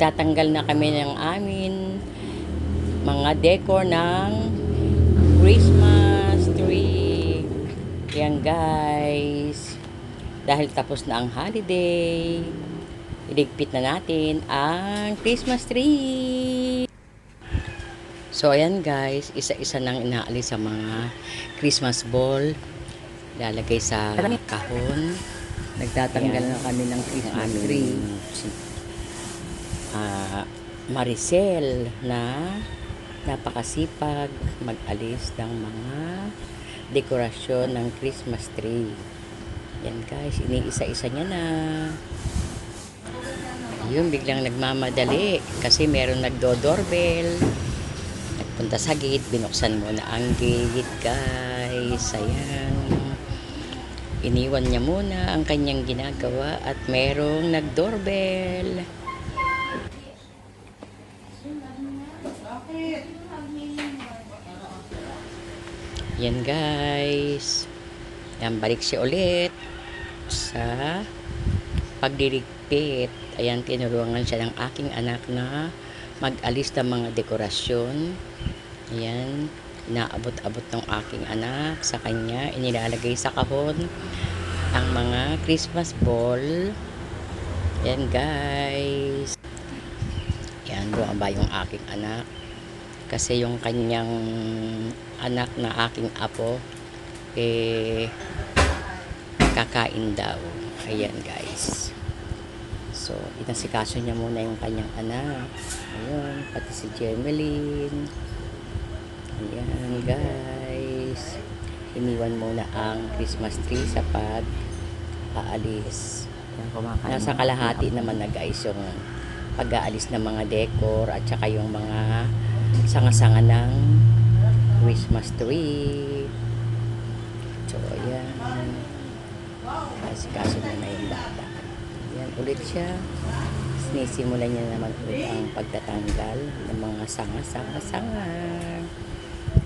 Nagtatanggal na kami ng amin mga decor ng Christmas tree. Yan guys. Dahil tapos na ang holiday, iligpit na natin ang Christmas tree. So ayan guys, isa-isa nang inaalis sa mga Christmas ball. Lalagay sa kahon. Nagtatanggal Ayan. na kami ng Christmas tree. Ah, Maricel na napakasipag mag-alis ng mga dekorasyon ng Christmas tree. Yan guys, iniisa-isa niya na. Yun, biglang nagmamadali kasi meron nagdo-doorbell. Nagpunta sa gate, binuksan muna ang gate guys. Ayan. Iniwan niya muna ang kanyang ginagawa at merong nag-doorbell. Yan guys. Yan, balik siya ulit sa pagdiligpit. Ayan, tinulungan siya ng aking anak na mag-alis ng mga dekorasyon. Ayan, inaabot-abot ng aking anak sa kanya. Inilalagay sa kahon ang mga Christmas ball. Yan guys. Yan, bumaba yung aking anak. Kasi yung kanyang anak na aking apo, eh, kakain daw. Ayan guys. So, inasikaso niya muna yung kanyang anak. Ayun, pati si Jemeline. Ayan guys. Iniwan muna ang Christmas tree sa pag aalis. Nasa na. kalahati naman na guys yung pag-aalis ng mga decor at saka yung mga sanga-sanga ng Christmas tree. So, ayan. Asikaso na na yung bata. Ayan, ulit siya. Sinisimulan niya naman ulit ang pagtatanggal ng mga sanga-sanga-sanga.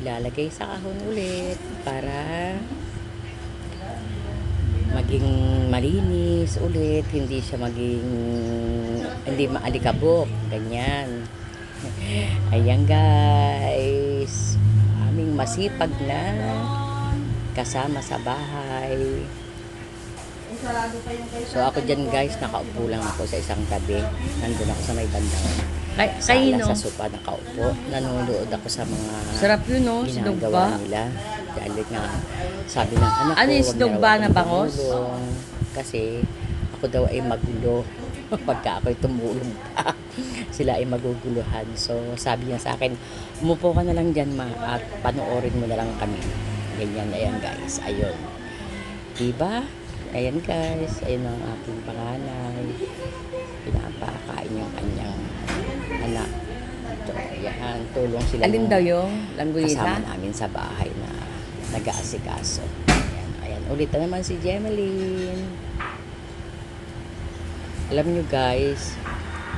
Ilalagay sa kahon ulit para maging malinis ulit, hindi siya maging hindi maalikabok, ganyan. Ayan guys, aming masipag na kasama sa bahay. So ako dyan guys, nakaupo lang ako sa isang tabi. Nandun ako sa may bandang Kay, sala sa sopa nakaupo. Nanonood ako sa mga Sarap yun, no? Ginagawa ba? nila. Dahil nga, sabi ng anak ko, Ano yung "Wag sinog na bangos?" Kasi ako daw ay magulo. Pagka ako'y tumulong pa, sila ay maguguluhan. So, sabi niya sa akin, umupo ka na lang dyan, ma, at panoorin mo na lang kami. Ganyan, ayan guys, ayun. Diba? Ayan guys, ayun ang aking panganay. Pinapakain yung kanyang anak. So, ayan, tulong sila. Alin daw yung kasama langgulisa? namin sa bahay na nag-aasikaso. Ayan, ayan. Ulit na naman si Jemeline. Alam nyo guys,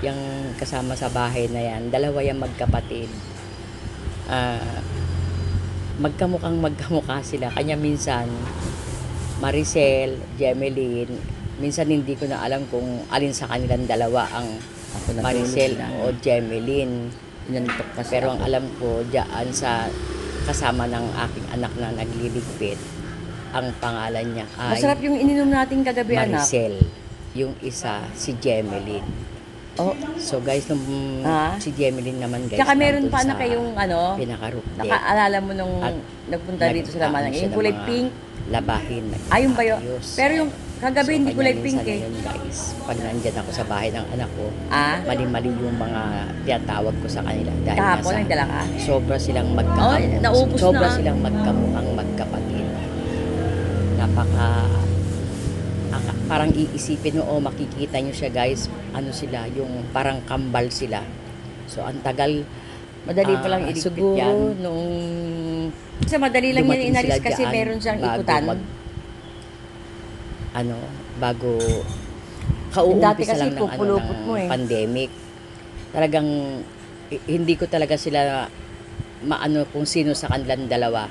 yung kasama sa bahay na yan, dalawa yung magkapatid. Ah, magkamukhang magkamukha sila. Kanya minsan, Maricel, Jemeline, minsan hindi ko na alam kung alin sa kanilang dalawa ang Maricel o Jemeline. Pero ang alam ko, diyan sa kasama ng aking anak na nagliligpit, ang pangalan niya ay Masarap yung ininom natin kagabi, anak. Maricel. Yung isa, si Jemeline. Oh, So guys, nung Ah? si Jemeline naman guys, tsaka meron nandun pa na sa kayong ano, Pinakarukde. nakaalala mo nung At nagpunta Nag- dito sa ano siya Yung ng kulay mga pink. Labahin. Ayun ba yun? Pero yung kagabi So, hindi kulay pink eh. na yun, guys. Pag nandyan ako sa bahay ng anak ko, Ah, mali-mali yung mga tinatawag ko sa kanila. Dahil kahapon nasa- nagdala ka. sobra silang Oh, magkakamukha. naubos sobra na. silang magkamukhang magkapatid. Napaka aka- parang iisipin mo, oh, makikita nyo siya guys, ano sila, yung parang kambal sila. So, ang tagal, Madali pa ah, lang iligpit siguro, yan. nung Kasi madali lang yan inalis kasi dyan, meron siyang bago ikutan. mag- ano, bago kauumpisa kasi lang ng, ano, ng mo eh. pandemic. Talagang hindi ko talaga sila maano kung sino sa kanilang dalawa.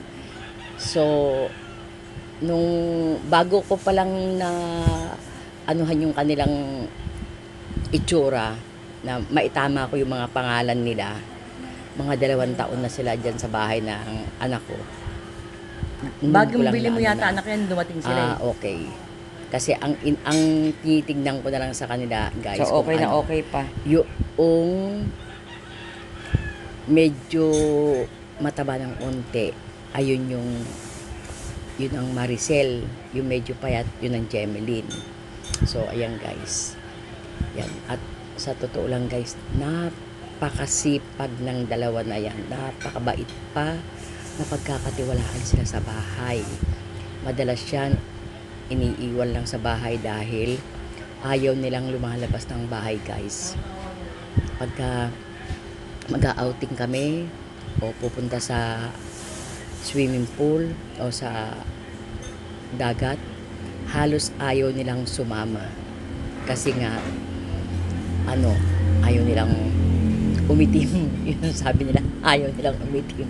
So, nung bago ko pa lang na anuhan yung kanilang itsura, na maitama ko yung mga pangalan nila. Mga dalawang taon na sila dyan sa bahay ng anak ko. Noon Bagong ko bili mo na- yata anak yan, dumating sila Ah, eh. okay. Kasi ang in, ang tinitignan ko na lang sa kanila, guys. So, okay na ano, okay pa. Yung medyo mataba ng konti, ayun yung yun ang Maricel, yung medyo payat, yun ang Jemeline. So, ayan guys. Yan. At sa totoo lang guys, napakasipag ng dalawa na yan. Napakabait pa na pagkakatiwalaan sila sa bahay. Madalas yan, iniiwan lang sa bahay dahil ayaw nilang lumalabas ng bahay guys. Pagka mag-outing kami o pupunta sa swimming pool o sa dagat, halos ayaw nilang sumama. Kasi nga, ano, ayaw nilang umitim. Yun sabi nila, ayaw nilang umitim.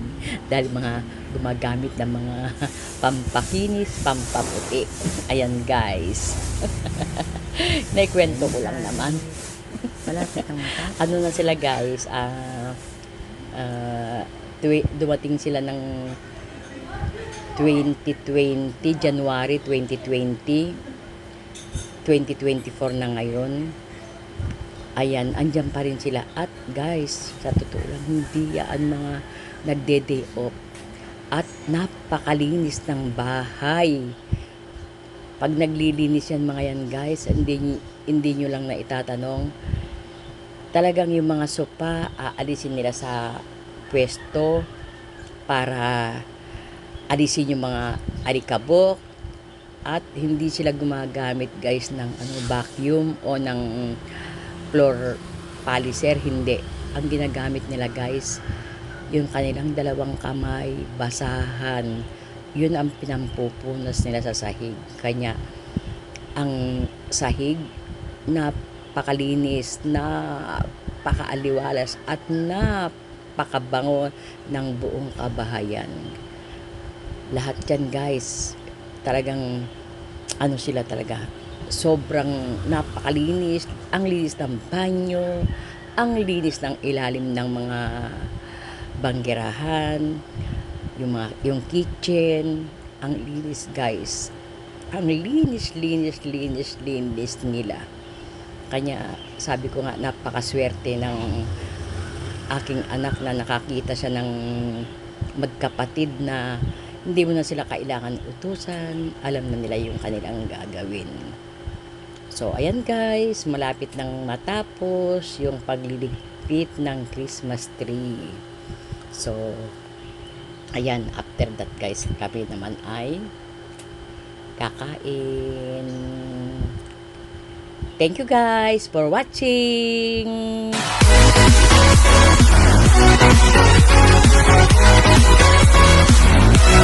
Dahil mga gumagamit ng mga pampakinis, pampaputi. Ayan guys. Naikwento ko lang naman. Ano na sila guys, ah ah, twi- dumating sila ng 2020, January 2020, 2024 na ngayon. Ayan, andyan pa rin sila. At guys, sa totoo lang, hindi yan mga nagde-day off. At napakalinis ng bahay. Pag naglilinis yan mga yan guys, hindi, hindi nyo lang na itatanong, talagang yung mga sopa, aalisin nila sa pwesto para alisin yung mga alikabok at hindi sila gumagamit guys ng ano vacuum o ng floor polisher hindi. Ang ginagamit nila guys yung kanilang dalawang kamay basahan yun ang pinampupunas nila sa sahig. Kanya ang sahig napakalinis napakaaliwalas at napakabango ng buong kabahayan lahat yan guys. Talagang ano sila talaga. Sobrang napakalinis. Ang linis ng banyo. Ang linis ng ilalim ng mga banggerahan. Yung mga yung kitchen. Ang linis guys. Ang linis linis linis linis nila. Kanya sabi ko nga napakaswerte ng aking anak na nakakita siya ng magkapatid na hindi mo na sila kailangan utusan, alam na nila yung kanilang gagawin. So, ayan guys, malapit nang matapos yung pagliligpit ng Christmas tree. So, ayan, after that guys, kami naman ay kakain. Thank you guys for watching!